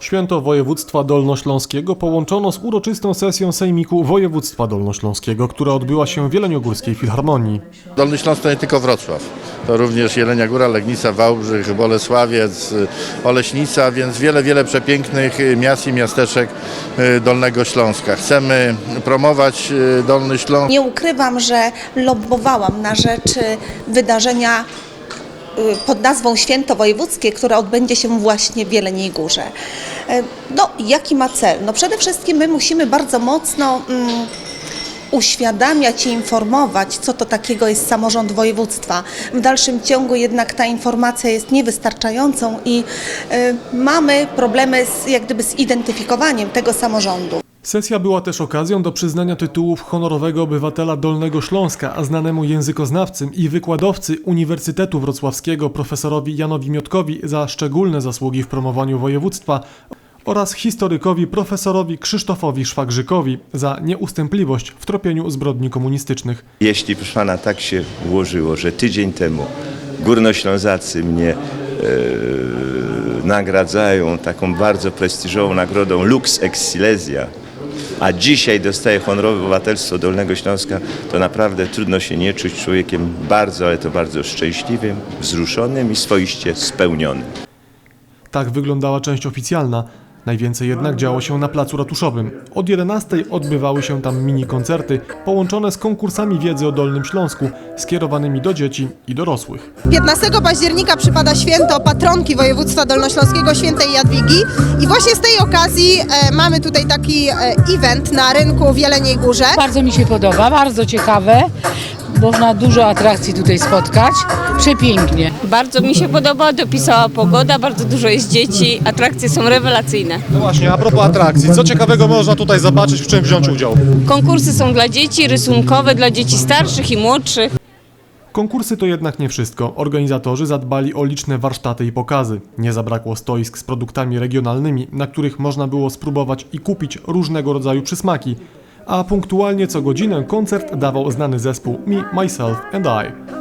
Święto województwa dolnośląskiego połączono z uroczystą sesją Sejmiku Województwa Dolnośląskiego, która odbyła się w Jeleniogórskiej Filharmonii. Dolny Śląsk to nie tylko Wrocław. To również Jelenia Góra, Legnica, Wałbrzych, Bolesławiec, Oleśnica, więc wiele, wiele przepięknych miast i miasteczek y, Dolnego Śląska. Chcemy promować y, Dolny Śląsk. Nie ukrywam, że lobbowałam na rzecz wydarzenia pod nazwą Święto Wojewódzkie, które odbędzie się właśnie w Jeleniej Górze. E, No, jaki ma cel? No przede wszystkim my musimy bardzo mocno mm, uświadamiać i informować, co to takiego jest samorząd województwa. W dalszym ciągu jednak ta informacja jest niewystarczającą i y, mamy problemy z, jak gdyby z identyfikowaniem tego samorządu. Sesja była też okazją do przyznania tytułów honorowego obywatela Dolnego Śląska, a znanemu językoznawcy i wykładowcy Uniwersytetu Wrocławskiego profesorowi Janowi Miotkowi za szczególne zasługi w promowaniu województwa oraz historykowi profesorowi Krzysztofowi Szwagrzykowi za nieustępliwość w tropieniu zbrodni komunistycznych. Jeśli, proszę pana, tak się ułożyło, że tydzień temu górnoślązacy mnie e, nagradzają taką bardzo prestiżową nagrodą Lux Ex a dzisiaj dostaję honorowe obywatelstwo Dolnego Śląska, to naprawdę trudno się nie czuć człowiekiem bardzo, ale to bardzo szczęśliwym, wzruszonym i swoiście spełnionym. Tak wyglądała część oficjalna. Najwięcej jednak działo się na placu ratuszowym. Od 11 odbywały się tam mini koncerty połączone z konkursami wiedzy o Dolnym Śląsku skierowanymi do dzieci i dorosłych. 15 października przypada święto patronki województwa dolnośląskiego świętej Jadwigi i właśnie z tej okazji e, mamy tutaj taki e, event na rynku w Jeleniej Górze. Bardzo mi się podoba, bardzo ciekawe. Można dużo atrakcji tutaj spotkać. Przepięknie. Bardzo mi się podoba, dopisała pogoda, bardzo dużo jest dzieci, atrakcje są rewelacyjne. No właśnie, a propos atrakcji, co ciekawego można tutaj zobaczyć, w czym wziąć udział? Konkursy są dla dzieci, rysunkowe dla dzieci starszych i młodszych. Konkursy to jednak nie wszystko. Organizatorzy zadbali o liczne warsztaty i pokazy. Nie zabrakło stoisk z produktami regionalnymi, na których można było spróbować i kupić różnego rodzaju przysmaki. A punktualnie co godzinę koncert dawał znany zespół Me, Myself and I.